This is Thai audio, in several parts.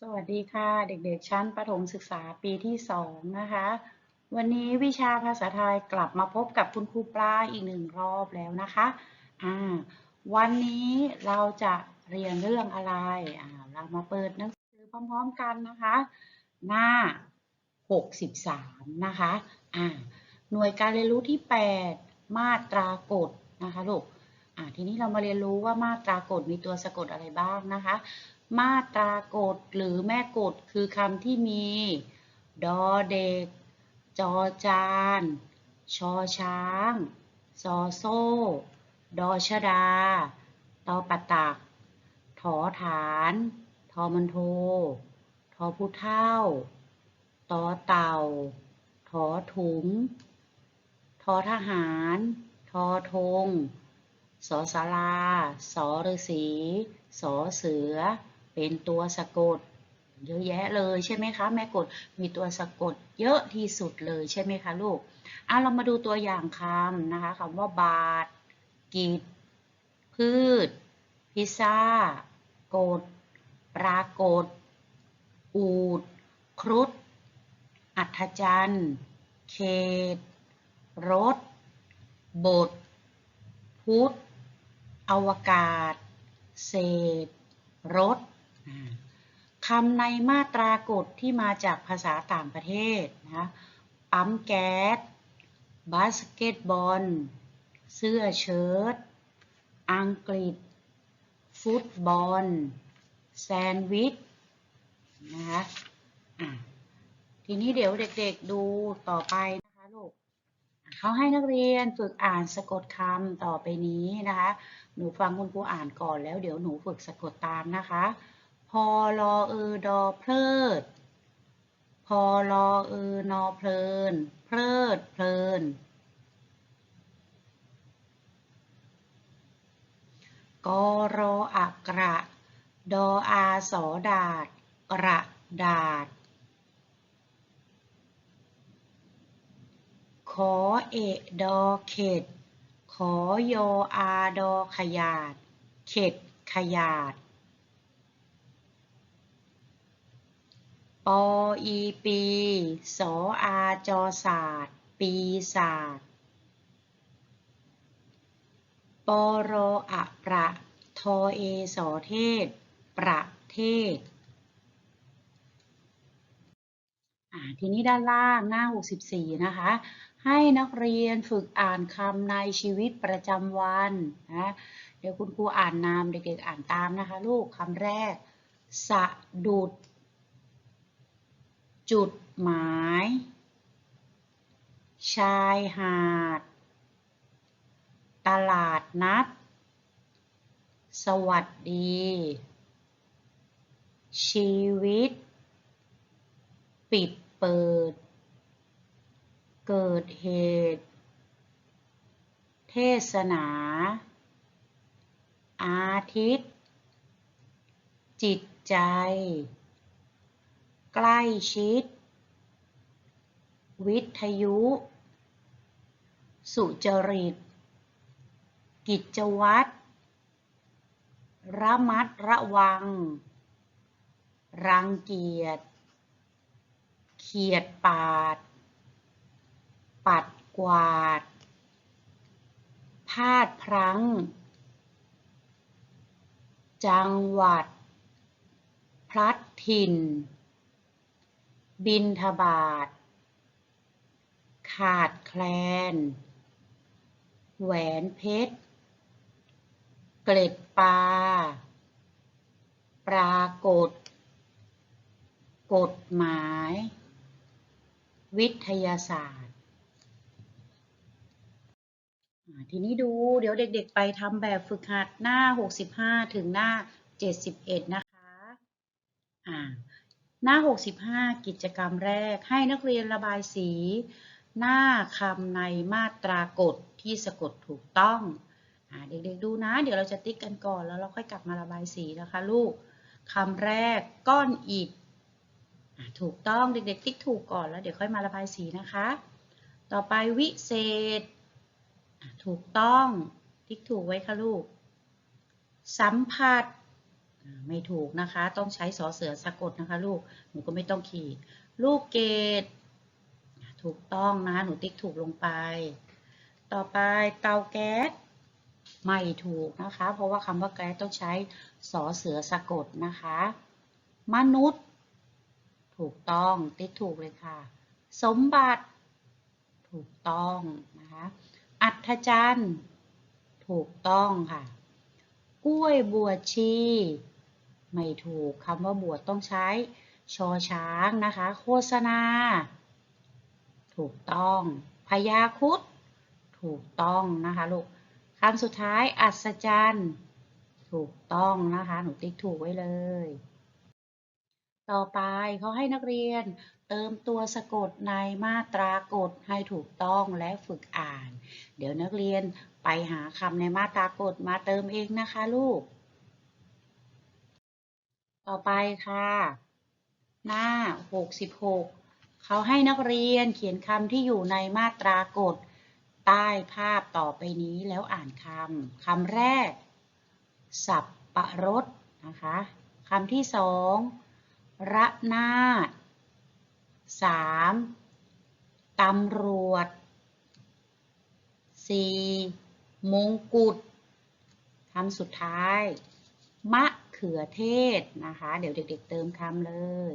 สวัสดีค่ะ เด็กๆ ชั้นประถมศึกษาปีที่สองนะคะ วันนี้วิชาภาษาไทยกลับมาพบกับคุณครูปลาอีกหนึ่งรอบแล้วนะคะอ่าวันนี้เราจะเรียนเรื่องอะไรอ่าเรามาเปิดหนังสือพร้อมๆกันนะคะ หน้า 63 นะคะอ่าหน่วยการเรียนรู้ที่ 8 มาตรากฎนะคะลูกอ่าทีนี้เรามาเรียนรู้ว่ามาตรากฎมีตัวสะกดอะไรบ้างนะคะ มาตรากฎหรือแม่กฎคือคำที่มี ดอเด็ก จอจาน ชอช้างซอโซ่ ดอชดา ตอปะตัก ถอฐาน ทอมันโท ทอผู้เท่า ตอเต่า ถอถุง ทอทหาร ทอธงสอสาราสอฤาษีสอเสือ เป็นตัวสะกด เยอะแยะเลยใช่ไหมคะแม่กดมีตัวสะกดเยอะที่สุดเลยใช่ไหมคะลูกอะเรามาดูตัวอย่างคำนะคะคำว่าบาทกิจพืช พิซซ่า โกดปรากฏ อูด ครุฑอัธจันทร์เขต รถ บท พุทธอวกาศ เศษ รถ คำในมาตรากฎที่มาจากภาษาต่างประเทศนะปั๊มแก๊สบาสเกตบอล เสื้อเชิ้ต อังกฤษ ฟุตบอล แซนด์วิชนะคะทีนี้เดี๋ยวเด็กๆดูต่อไปนะคะลูกเขาให้นักเรียนฝึกอ่านสะกดคำต่อไปนี้นะคะ หนูฟังคุณครูอ่านก่อนแล้วเดี๋ยวหนูฝึกสะกดตามนะคะ อลอเออดอเพลิด พอลอเออนอเพลิน เพลิดเพลินกรออักระ ดออาสอดาดกระดาษ ขอเอะดอเข็ด ขอยออาดอขยาด เข็ดขยาด ปออีปี สออาจอศาสตร์ ปีศาสตร์ปรออะประทอเอสอเทศ ประเทศอ่าทีนี้ด้านล่างหน้า 64 นะคะ ให้นักเรียนฝึกอ่านคำในชีวิตประจำวันนะ เดี๋ยวคุณครูอ่านนามเด็กๆอ่านตามนะคะ ลูกคำแรก สะดุด จุดหมาย ชายหาด ตลาดนัด สวัสดี ชีวิต ปิดเปิด เกิดเหตุ เทศนา อาทิตย์ จิตใจ ใกล้ชิด วิทยุ สุจริต กิจวัตร ระมัดระวัง รังเกียจ เขียดปาด ปัดกวาด พาดพลั้ง จังหวัด พลัดถิ่น บินทบาท ขาดแคลน แหวนเพชร เกล็ดปลา ปรากฏ กฎหมาย วิทยาศาสตร์ ทีนี้ดูเดี๋ยวเด็กๆไปทำแบบฝึกหัดหน้า 65 ถึงหน้า 71 นะคะ อ่า หน้า 65 กิจกรรมแรกให้นักเรียนระบายสี หน้าคำในมาตรากฎที่สะกดถูกต้องเด็กๆดูนะ เดี๋ยวเราจะติ๊กกันก่อนแล้วเราค่อยกลับมาระบายสีนะคะลูกคำแรกก้อนอิฐถูกต้องเด็กๆ ติ๊กถูกก่อนแล้วเดี๋ยวค่อยมาระบายสีนะคะ ต่อไปวิเศษ ถูกต้อง ติ๊กถูกไว้ค่ะลูก สัมผัส ไม่ถูกนะคะ ต้องใช้สอเสือสะกดนะคะลูก หนูก็ไม่ต้องขีด ลูกเกด ถูกต้องนะคะ หนูติ๊กถูกลงไป ต่อไปเตาแก๊ส ไม่ถูกนะคะ เพราะว่าคำว่าแก๊สต้องใช้สอเสือสะกดนะคะ มนุษย์ ถูกต้อง ติ๊กถูกเลยค่ะ สมบัติ ถูกต้องนะคะ อัศจรรย์ถูกต้องค่ะ กล้วยบัวชี ไม่ถูกคำว่าบวชต้องใช้ชอช้างนะคะ โฆษณา ถูกต้องพยาคุดถูกต้องนะคะลูกคำสุดท้ายอัศจรรย์ถูกต้องนะคะ หนูติ๊กถูกไว้เลย ต่อไปเขาให้นักเรียนเติมตัวสะกดในมาตรากฎให้ถูกต้องและฝึกอ่าน เดี๋ยวนักเรียนไปหาคำในมาตรากฎมาเติมเองนะคะลูก ต่อไปค่ะ หน้า 66 เขาให้นักเรียนเขียนคำที่อยู่ในมาตรากฎใต้ภาพต่อไปนี้แล้วอ่านคำ คำแรก สับปะรดนะคะคำที่สองระนาดสามตำรวจสี่มงกุฎคำสุดท้าย มะ เขือเทศนะคะ เดี๋ยวเด็กๆเติมคำเลย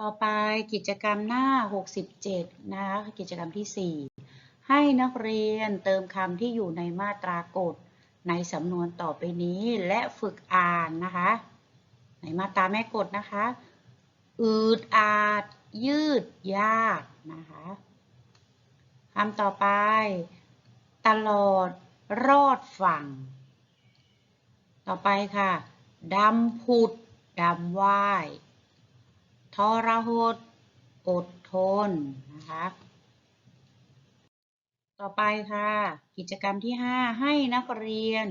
ต่อไปกิจกรรมหน้า 67 นะคะกิจกรรมที่ 4 ให้นักเรียนเติมคำที่อยู่ในมาตรากฎในสำนวนต่อไปนี้และฝึกอ่านนะคะ ในมาตราแม่กฎนะคะ อืดอาด ยืดยากนะคะคำต่อไป ตลอดรอดฝั่ง ต่อไปค่ะ ดำผุด ดำว่ายทรหด อดทน นะคะ ต่อไปค่ะ กิจกรรมที่ 5 ให้นักเรียน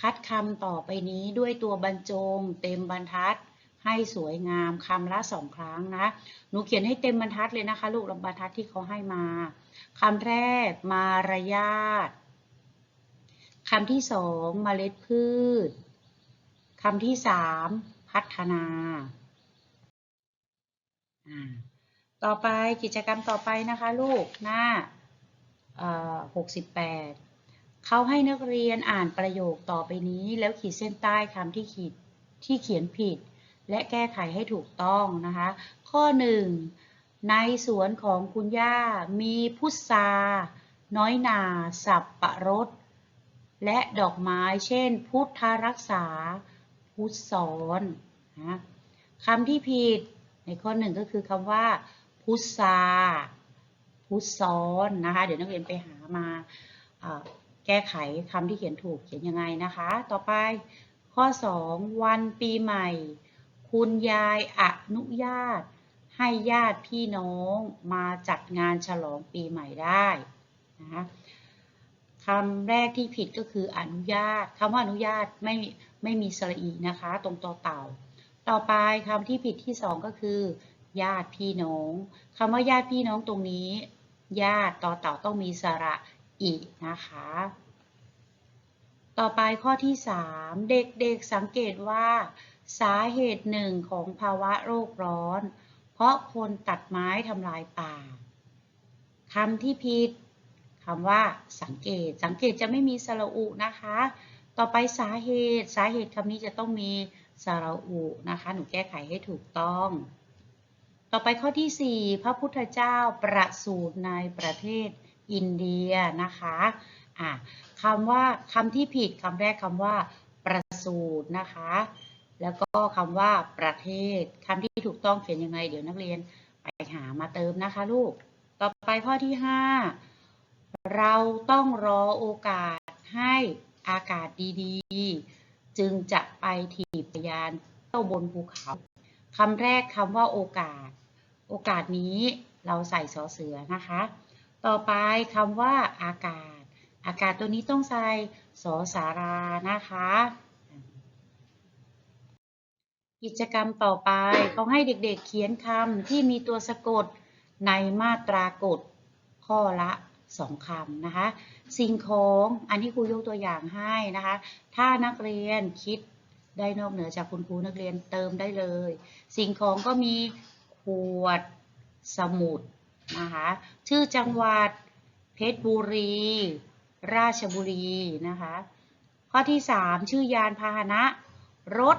คัดคำต่อไปนี้ด้วยตัวบรรจง เต็มบรรทัด ให้สวยงามคำละสองครั้งนะ หนูเขียนให้เต็มบรรทัดเลยนะคะ ลูกลำบรรทัดที่เขาให้มาคำแรก มารยาทคำที่สองเมล็ดพืช คำที่สามพัฒนา ต่อไปกิจกรรมต่อไปนะคะลูกหน้าเอ่อ68เขาให้นักเรียนอ่านประโยคต่อไปนี้ แล้วขีดเส้นใต้คำที่ขีดที่เขียนผิด และแก้ไขให้ถูกต้องนะคะ ข้อ1ในสวนของคุณย่ามีพุทราน้อยนา สับปะรด และดอกไม้เช่น พุทธรักษา พุทธสอนนะคำที่ผิดในข้อหนึ่งก็คือคำว่าพุทราพุทซ้อนนะคะ เดี๋ยวนักเรียนไปหามาแก้ไขคำที่เขียนถูกเขียนยังไงนะคะ ต่อไปข้อ 2 วันปีใหม่ คุณยายอนุญาต ให้ญาติพี่น้องมาจัดงานฉลองปีใหม่ได้นะคะ คำแรกที่ผิดก็คืออนุญาตคำว่าอนุญาตไม่ไม่มีสระอีนะคะ ตรงต่อเต่า ต่อไปคำที่ผิดที่สองก็คือ ญาติพี่น้องคำว่าญาติพี่น้องตรงนี้ ญาติต่อเต่าต้องมีสระอีนะคะ ต่อไปข้อที่ 3 เด็กๆสังเกตว่า สาเหตุหนึ่งของภาวะโรคร้อน เพราะคนตัดไม้ทำลายป่าคำที่ผิด คำว่าสังเกต สังเกตจะไม่มีสระอุนะคะ ต่อไปสาเหตุ สาเหตุคำนี้จะต้องมีสระอุนะคะ หนูแก้ไขให้ถูกต้อง ต่อไปข้อที่ 4 พระพุทธเจ้าประสูติในประเทศอินเดียนะคะอะคำว่าคำที่ผิดคำแรกคำว่าประสูตินะคะ แล้วก็คำว่าประเทศคำที่ถูกต้องเขียนยังไง เดี๋ยวนักเรียนไปหามาเติมนะคะลูก ต่อไปข้อที่ 5 เราต้องรอโอกาสให้อากาศดีๆ จึงจะไปถีบยานเต้าบนภูเขาคำแรกคำว่าโอกาส โอกาสนี้เราใส่สอเสือนะคะ ต่อไปคำว่าอากาศ อากาศตัวนี้ต้องใส่สอสารานะคะ กิจกรรมต่อไปเขาให้เด็กๆเขียนคำที่มีตัวสะกดในมาตรากฎข้อละ สองคำนะคะ สิ่งของอันนี้ครูยกตัวอย่างให้นะคะ ถ้านักเรียนคิดได้นอกเหนือจากคุณครูนักเรียนเติมได้เลย สิ่งของก็มีขวดสมุดนะคะชื่อจังหวัดเพชรบุรี ราชบุรีนะคะข้อที่ 3 ชื่อยานพาหนะ รถ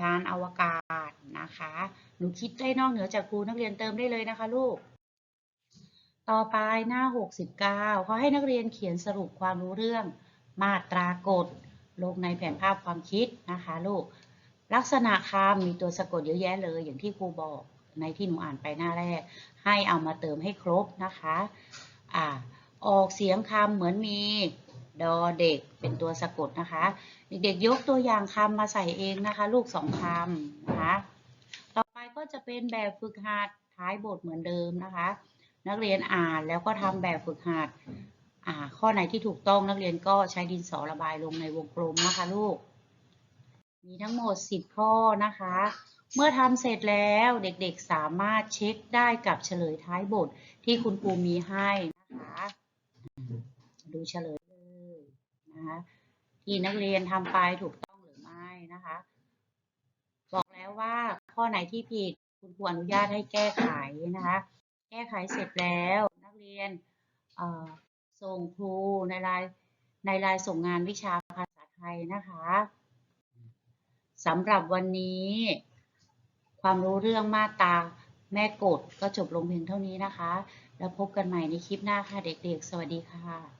ยานอวกาศนะคะ หนูคิดได้นอกเหนือจากครูนักเรียนเติมได้เลยนะคะลูก ต่อไปหน้า 69เขาให้นักเรียนเขียนสรุปความรู้เรื่อง มาตรากฎลงในแผนภาพความคิดนะคะลูก ลักษณะคำมีตัวสะกดเยอะแยะเลย อย่างที่ครูบอกในที่หนูอ่านไปหน้าแรก ให้เอามาเติมให้ครบนะคะอ่าออกเสียงคำเหมือนมีดอเด็กเป็นตัวสะกดนะคะ เด็กๆยกตัวอย่างคำมาใส่เองนะคะ ลูกสองคำนะคะ ต่อไปก็จะเป็นแบบฝึกหัดท้ายบทเหมือนเดิมนะคะ นักเรียนอ่านแล้วก็ทำแบบฝึกหัดอ่าข้อไหนที่ถูกต้องนักเรียนก็ใช้ดินสอระบายลงในวงกลมนะคะลูก มีทั้งหมด 10 ข้อนะคะ เมื่อทำเสร็จแล้วเด็กๆสามารถเช็คได้กับเฉลยท้ายบทที่คุณครูมีให้นะคะดูเฉลยเลยนะคะที่นักเรียนทำไปถูกต้องหรือไม่นะคะ บอกแล้วว่าข้อไหนที่ผิดคุณครูอนุญาตให้แก้ไขนะคะ แก้ไขเสร็จแล้วนักเรียนส่งครูในรายในรายส่งงานวิชาภาษาไทยนะคะสำหรับวันนี้ ความรู้เรื่องมาตาแม่กดก็จบลงเพียงเท่านี้นะคะ แล้วพบกันใหม่ในคลิปหน้าค่ะเด็กๆ สวัสดีค่ะ